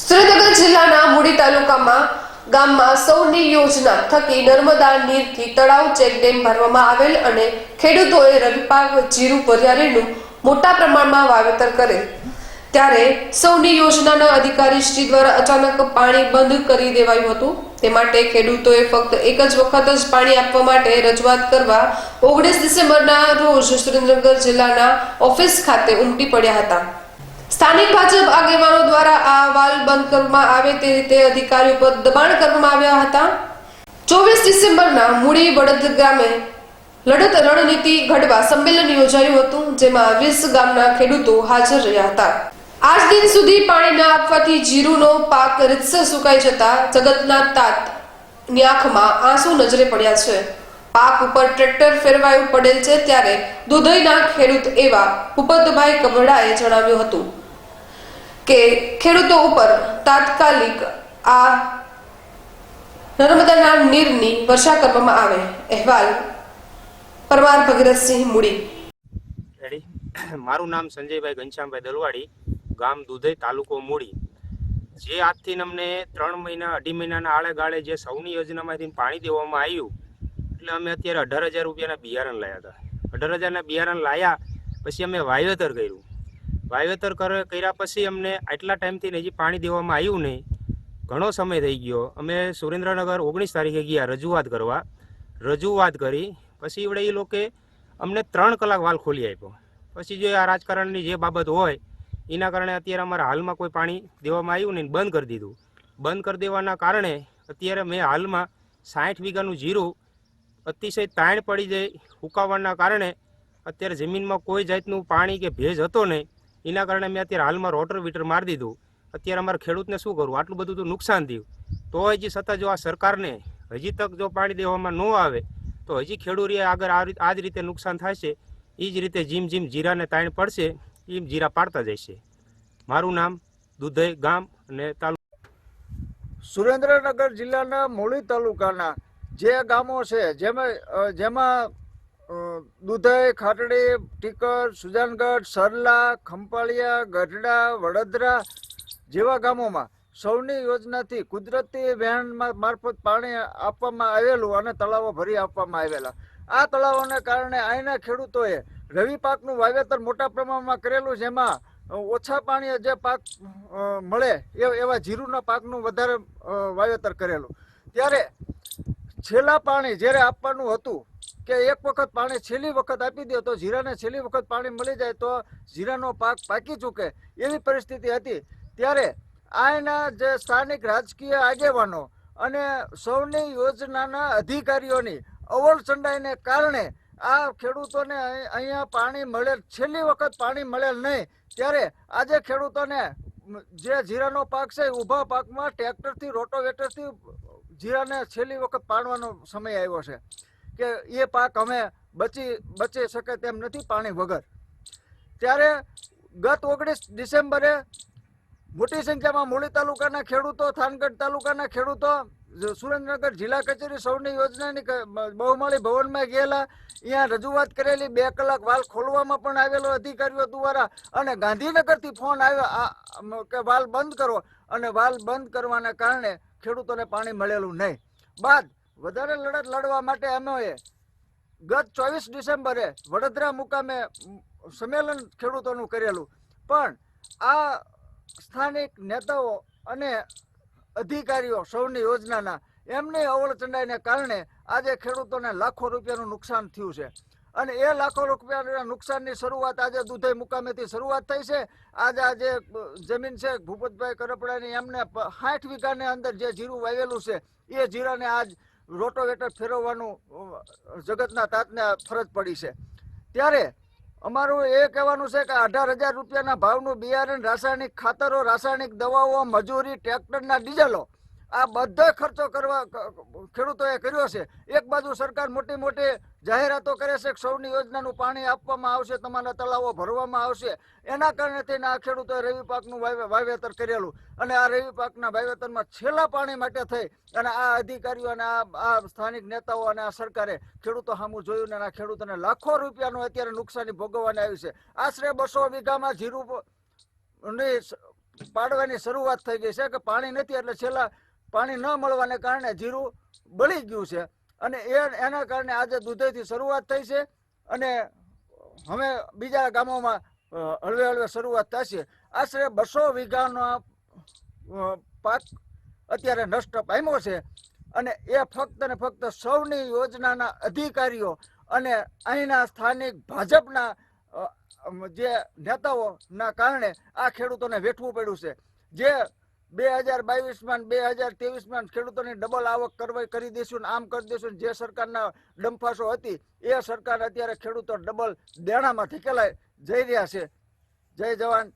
સુરેન્દ્રનગર જિલ્લાના મૂડી તાલુકામાં ગામમાં સૌની યોજના થકી નર્મદા નીરથી તળાવ ચેકડેમ ભરવામાં આવેલ અને ખેડૂતોએ રવિ પાક જીરું વરિયાળીનું મોટા પ્રમાણમાં વાવેતર કરેલ. ત્યારે સૌની યોજનાના અધિકારી શ્રી દ્વારા અચાનક પાણી બંધ કરી દેવાયું હતું. તે માટે ખેડૂતોએ ફક્ત એક જ વખત જ પાણી આપવા માટે રજૂઆત કરવા ઓગણીસ ડિસેમ્બરના રોજ સુરેન્દ્રનગર જિલ્લાના ઓફિસ ખાતે ઉમટી પડ્યા હતા. સ્થાનિક ભાજપ આગેવાનો દ્વારા આ વાલ બંધ કરવામાં આવે તે રીતે અધિકારીઓ પર દબાણ કરવામાં આવ્યા હતા. ચોવીસ ડિસેમ્બરના મૂળી બળદ ગામે લડત રણનીતિ ઘડવા સંમેલન યોજાયું હતું, જેમાં વીસ ગામના ખેડૂતો હાજર રહ્યા હતા. આજ દિન સુધી પાણી ન આપવાથી જીરુનો પાક રીતસર સુકાઈ જતા જગતના તાતની આંખમાં આંસુ નજરે પડ્યા છે. પાક ઉપર ટ્રેક્ટર ફેરવાયું પડેલ છે ત્યારે દુધઈના ખેડૂત એવા ભૂપતભાઈ કબડાએ જણાવ્યું હતું. કે ખેડૂતો ઉપર તાત્કાલિક આ નર્મદાના નીરની વર્ષા કરવામાં આવે. અહેવાલ પરમાર ભગીરથસિંહ મૂડી. મારું નામ સંજયભાઈ ઘનશ્યામભાઈ દલવાડી, ગામ દુધઈ તાલુકો મૂડી. જે આજથી અમને ત્રણ મહિના, અઢી મહિનાના આળે ગાળે જે સૌની યોજનામાંથી પાણી દેવામાં આવ્યું, એટલે અમે અત્યારે અઢાર હજાર રૂપિયાના બિયારણ લાયા હતા. અઢાર હજારના બિયારણ લાયા, પછી અમે વાવેતર કર્યું. વાવેતર કરે, કર્યા પછી અમને આટલા ટાઈમથી હજી પાણી દેવામાં આવ્યું નહીં. ઘણો સમય થઈ ગયો. અમે સુરેન્દ્રનગર ઓગણીસ તારીખે ગયા રજૂઆત કરવા. રજૂઆત કરી. પછી એવડે એ લોકોએ અમને ત્રણ કલાક વાલ ખોલી આપ્યો. પછી જો આ રાજકારણની જે બાબત હોય, એના કારણે અત્યારે અમારા હાલમાં કોઈ પાણી દેવામાં આવ્યું નહીં બંધ કરી દીધું. બંધ કરી દેવાના કારણે અત્યારે મેં હાલમાં સાઠ વીઘાનું જીરું અતિશય તાણ પડી જાય હુકાવાના કારણે અત્યારે જમીનમાં કોઈ જાતનું પાણી કે ભેજ હતો નહીં. એના કારણે મેં અત્યારે હાલમાં રોટર વીટર મારી દીધું. અત્યારે અમારે ખેડૂતને શું કરવું? આટલું બધું તો નુકસાન થયું. તો હજી છતાં જો આ સરકારને હજી તક જો પાણી દેવામાં ન આવે, તો હજી ખેડૂરીએ આગળ આ જ રીતે નુકસાન થશે. એ જ રીતે જીમ જીમ જીરાને તાણ પડશે એમ જીરા પાડતા જશે મારું નામ દુધઈ ગામ અને તાલુકા સુરેન્દ્રનગર જિલ્લાના મૂળી તાલુકાના જે ગામો છે, જેમાં જેમાં દુધઈ, ખાટડી, ટીકર, સુજાનગઢ, સરલા, ખંપાળિયા, ગઢડા, વડોદરા જેવા ગામોમાં સૌની યોજનાથી કુદરતી વહેણ મારફત પાણી આપવામાં આવેલું અને તળાવો ભરી આપવામાં આવેલા. આ તળાવોને કારણે અહીંના ખેડૂતોએ રવિ પાકનું વાવેતર મોટા પ્રમાણમાં કરેલું, જેમાં ઓછા પાણીએ જે પાક મળે એવા જીરુના પાકનું વધારે વાવેતર કરેલું. ત્યારે છેલ્લા પાણી જ્યારે આપવાનું હતું કે એક વખત પાણી છેલ્લી વખત આપી દો તો જીરાને છેલ્લી વખત પાણી મળી જાય તો જીરાનો પાક પાકી ચૂકે એવી પરિસ્થિતિ હતી. ત્યારે આના જે સ્થાનિક રાજકીય આગેવાનો અને સૌની યોજનાના અધિકારીઓની અવળચંડાઈને કારણે આ ખેડૂતોને અહીં- અહીંયા પાણી મળેલ, છેલ્લી વખત પાણી મળેલ નહીં. ત્યારે આજે ખેડૂતોને જે જીરાનો પાક છે ઊભા પાકમાં ટ્રેક્ટરથી, રોટોવેટરથી જીરાને છેલ્લી વખત પાડવાનો સમય આવ્યો છે કે એ પાક અમે બચી બચી શકે તેમ નથી પાણી વગર. ત્યારે ગત ઓગણીસ ડિસેમ્બરે મોટી સંખ્યામાં મૂળી તાલુકાના ખેડૂતો, થાનગઢ તાલુકાના ખેડૂતો, સુરેન્દ્રનગર જિલ્લા કચેરી સૌની યોજનાની બહુમાળી ભવનમાં ગયેલા, અહીંયા રજૂઆત કરેલી બે કલાક વાલ ખોલવામાં પણ આવેલો અધિકારીઓ દ્વારા અને ગાંધીનગરથી ફોન આવ્યો કે વાલ બંધ કરો. અને વાલ બંધ કરવાના કારણે ખેડૂતોને પાણી મળેલું નહીં. બાદ વધારે લડત લડવા માટે અમે ગત ચોવીસ ડિસેમ્બરે વડોદરા મુકામે સંમેલન ખેડૂતોનું કરેલું. પણ આ સ્થાનિક નેતાઓ અને અધિકારીઓ સૌની યોજનાના એમની અવળચંડાઈને કારણે આજે ખેડૂતોને લાખો રૂપિયાનું નુકસાન થયું છે. અને એ લાખો રૂપિયાના નુકસાનની શરૂઆત આજે દુધઈ મુકામેથી શરૂઆત થઈ છે. આજે આજે જમીન છે, ભૂપતભાઈ કરપડાની, એમને સાઠ વીઘાની અંદર જે જીરું વાવેલું છે, એ જીરાને આજ રોટોવેટર ફેરવવાનું જગતના તાતને ફરજ પડી છે. ત્યારે અમારું એ કહેવાનું છે કે અઢાર હજાર રૂપિયાના ભાવનું બિયારણ રાસાયણિક ખાતરો, રાસાયણિક દવાઓ, મજૂરી, ટ્રેક્ટરના ડીઝલો આ બધો ખર્ચો કરવા ખેડૂતોએ કર્યો છે. એક બાજુ સરકાર મોટી મોટી જાહેરાતો કરે છે સૌની યોજનાનું પાણી આપવામાં આવશે, તમારા તળાવો ભરવામાં આવશે. એના કારણે થઈને આ ખેડૂતોએ રવિ પાકનું વાવે- વાવેતર કરેલું. અને આ રવિ પાકના વાવેતરમાં છેલ્લા પાણી માટે થઈ. અને આ અધિકારીઓ અને આ સ્થાનિક નેતાઓ અને આ સરકારે ખેડૂતો સામું જોયું ને આ ખેડૂતોને લાખો રૂપિયાનું અત્યારે નુકસાની ભોગવવાની આવી છે. આશરે બસો વીઘામાં જીરું પાડવાની શરૂઆત થઈ ગઈ છે કે પાણી નથી, એટલે છેલ્લા પાણી ન મળવાને કારણે જીરું બળી ગયું છે. અને એ, એના કારણે આજે દૂધેથી શરૂઆત થઈ છે અને હવે બીજા ગામોમાં હળવે હળવે શરૂઆત થશે. આશરે બસો વીઘાનો પાક અત્યારે નષ્ટ પામ્યો છે. અને એ ફક્ત ને ફક્ત સૌની યોજનાના અધિકારીઓ અને અહીંના સ્થાનિક ભાજપના જે નેતાઓના કારણે આ ખેડૂતોને વેઠવું પડ્યું છે. જે બે હજાર બાવીસમાં બે હજાર ત્રેવીસમાં ખેડૂતોની ડબલ આવક કરવા કરી દઈશું આમ કરી દઈશું જે સરકારના ડંફાસો હતી, એ સરકાર અત્યારે ખેડૂતો ડબલ દેણામાં ધકેલાય જઈ રહ્યા છે. જય જવાન